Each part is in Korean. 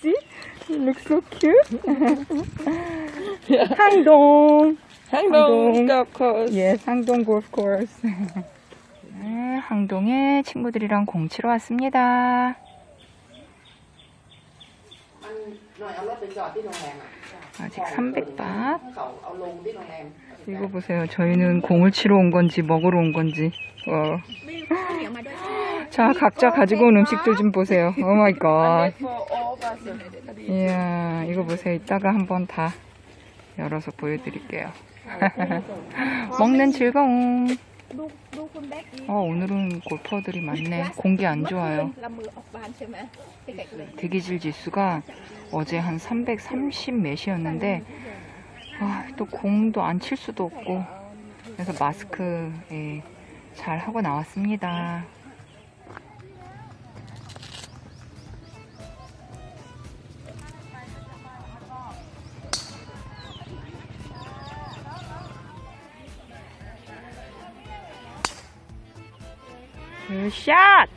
See? It looks so cute. 항동. Hangdong golf course. Yes, 항동 golf course. 네, 항동에 친구들이랑 공 치러 왔습니다. 아직 300밭. cậu ông luôn đi đồng hàng 이거 보세요. 저희는 공을 치러 온 건지 먹으러 온 건지. 어. 자, 각자 가지고 온 음식들 좀 보세요. 오 마이 갓. 이야, 이거 보세요. 이따가 한번 다 열어서 보여드릴게요. 먹는 즐거움. 어, 오늘은 골퍼들이 많네. 공기 안 좋아요. 대기질 지수가 어제 한 330 몇이었는데, 아, 또 공도 안 칠 수도 없고, 그래서 마스크 예, 잘 하고 나왔습니다. 샷!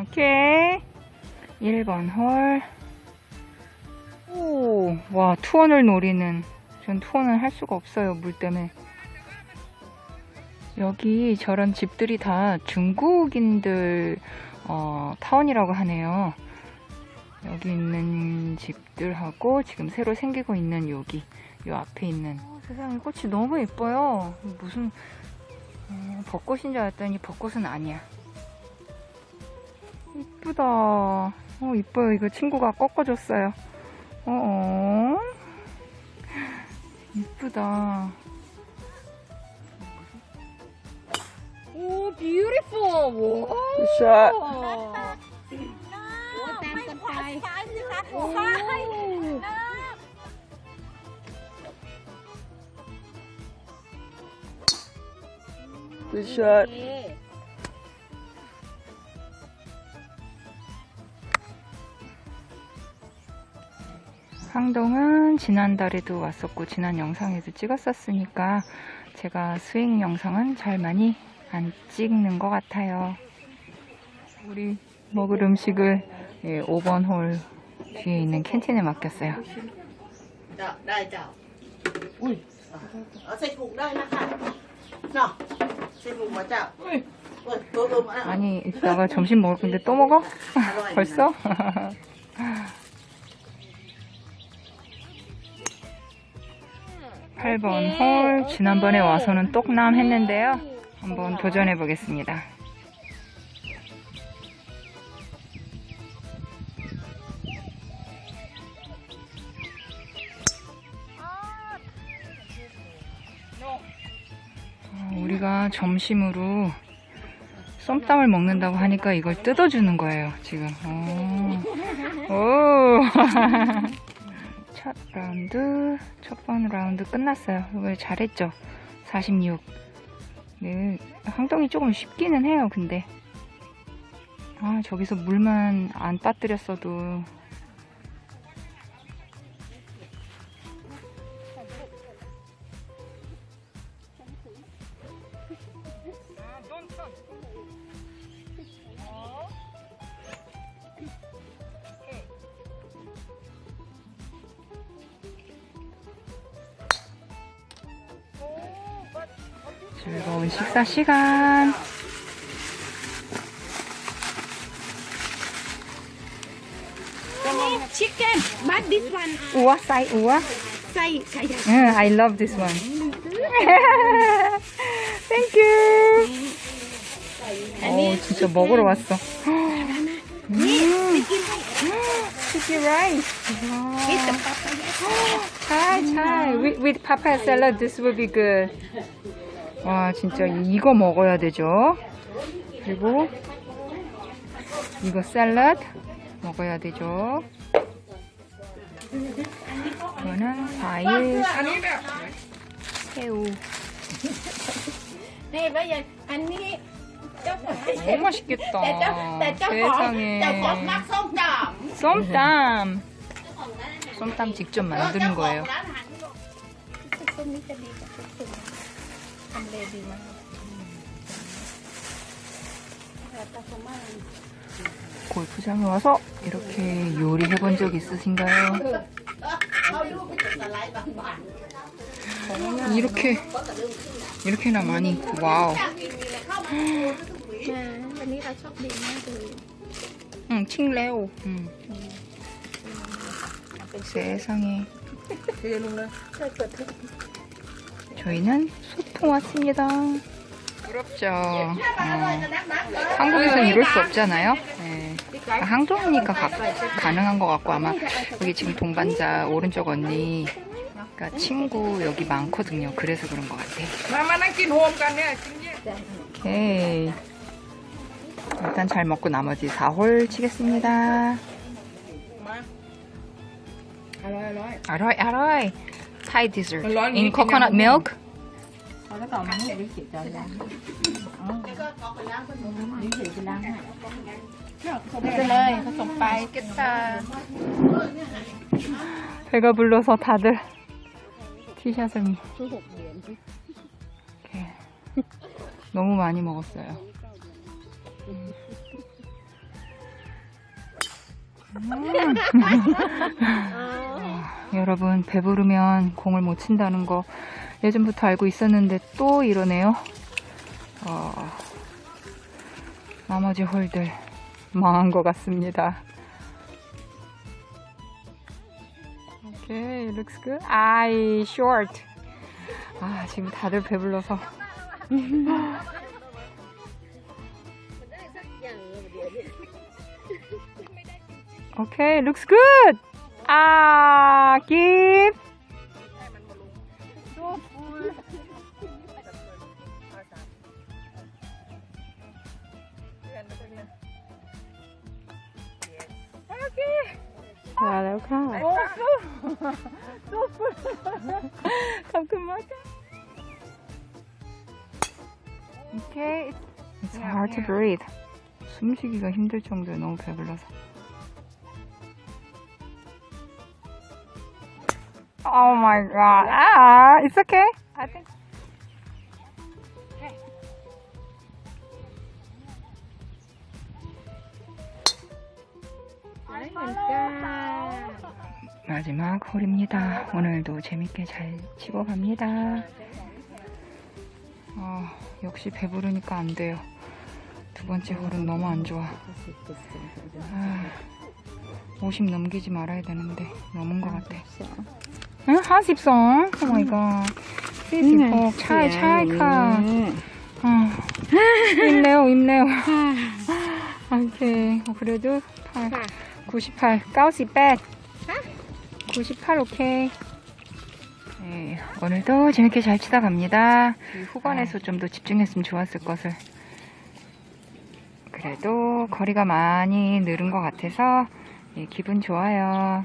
오케이. 1번 홀. 오, 와, 투원을 노리는. 전 투원을 할 수가 없어요, 물 때문에. 여기 저런 집들이 다 중국인들, 어, 타운이라고 하네요. 여기 있는 집들하고 지금 새로 생기고 있는 여기 요 앞에 있는. 어, 세상에 꽃이 너무 예뻐요. 무슨 어, 벚꽃인 줄 알았더니 벚꽃은 아니야. 이쁘다. 어 이뻐요. 이거 친구가 꺾어줬어요. 어어. 이쁘다. 오 뷰티풀 와 굿샷 โอ้ Good shot. เอ๊ะ 항동은 지난달에도 왔었고, 지난 영상에도 찍었었으니까, 제가 스윙 영상은 잘 많이 안 찍는 것 같아요. 우리 먹을 음식을 예, 5번 홀 뒤에 있는 캔틴에 맡겼어요. 아니 이따가 점심 먹을 건데 또 먹어? 벌써? 8번 홀 지난번에 와서는 똑남 했는데요. 한번 도전해 보겠습니다. 어, 우리가 점심으로 쏨땀을 먹는다고 하니까 이걸 뜯어주는 거예요, 지금. 오. 오. 첫 라운드, 첫 번 라운드 끝났어요. 이거 잘했죠? 46. 네, 항동이 조금 쉽기는 해요, 근데. 아, 저기서 물만 안 빠뜨렸어도. 즐거운 식사 시간. Chicken, but this one. 우와, 사이, 우와. 사이, 사이. 응, I love this one. Thank you. 오, 진짜 먹으러 왔어. 음. Sticky rice. Wow. Chai, chai. With, with papaya salad, this will be good. 와 진짜 이거 먹어야 되죠? 그리고 이거 샐러드 먹어야 되죠? 이거는 과일 새우. 너무 맛있겠다. 세상에. 썸땀 썸땀 직접 만드는 거예요. ทำเลดีมาก 골프장에 와서 이렇게 요리해 본 적 있으신가요? เขาดูไปจุดสไลด์บาง 이렇게 이렇게나 많이 와우 ๆอยากกินมีอะไรเข้ามา วันนี้เราโชคดีมากเลย 응 칭레오 응. 세상에 저희는 소풍 왔습니다. 부럽죠. 어, 한국에선 이럴 수 없잖아요. 네. 아, 항정이니까 가, 능한것 같고 아마 여기 지금 동반자 오른쪽 언니 그러니까 친구 여기 많거든요. 그래서 그런 것 같아. 오케이. 일단 잘 먹고 나머지 4홀 치겠습니다. 알로이 알로이. 알로이 알로이. Thai dessert in coconut milk. 배가 불러서 다들 티샷을 너무 많이 먹었어요. 음. 여러분 배부르면 공을 못 친다는 거 예전부터 알고 있었는데 또 이러네요. 어, 나머지 홀들 망한 것 같습니다. 오케이, looks good. 아이, short. 아, 지금 다들 배불러서. 오케이, looks good. 아, give. 자,แล้วค่ะ 잠깐만. 오케이. It's hard to breathe. 숨쉬기가 힘들 정도에 너무 배불러서. Oh my god. Ah, it's okay. I think. 마지막 홀입니다. 오늘도 재밌게 잘 치고 갑니다. 아, 역시 배부르니까 안 돼요. 두 번째 홀은 너무 안 좋아. 아, 50 넘기지 말아야 되는데 넘은 것 같아. 응? 52? 오 마이 갓. 46. 차이, 차이 카. 아, 힘내요, 힘내요. 오케이. 어, 그래도 8, 98, 98. 98 오케이. 네, 오늘도 재밌게 잘 치다 갑니다. 이 후반에서 좀 더 집중했으면 좋았을 것을. 그래도 거리가 많이 늘은 것 같아서 네, 기분 좋아요.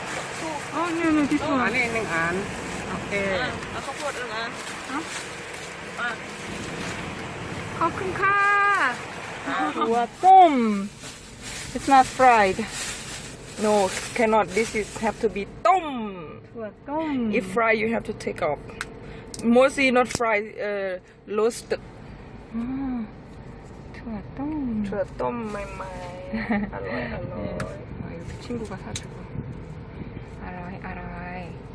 โอเคเอาข้าวโพดหนึ่งอัน 커큰카. 우와, 똠. It's not fried. no cannot this is have to be ต้ม 우와, 똠. if fry you have to take off mostly not fry uh, roasted 아, 좋아, 똠. เชื่อต้มใหม่ๆอร่อยอร่อย 아, 이거 친구가 사주고. 알아이, 알아이.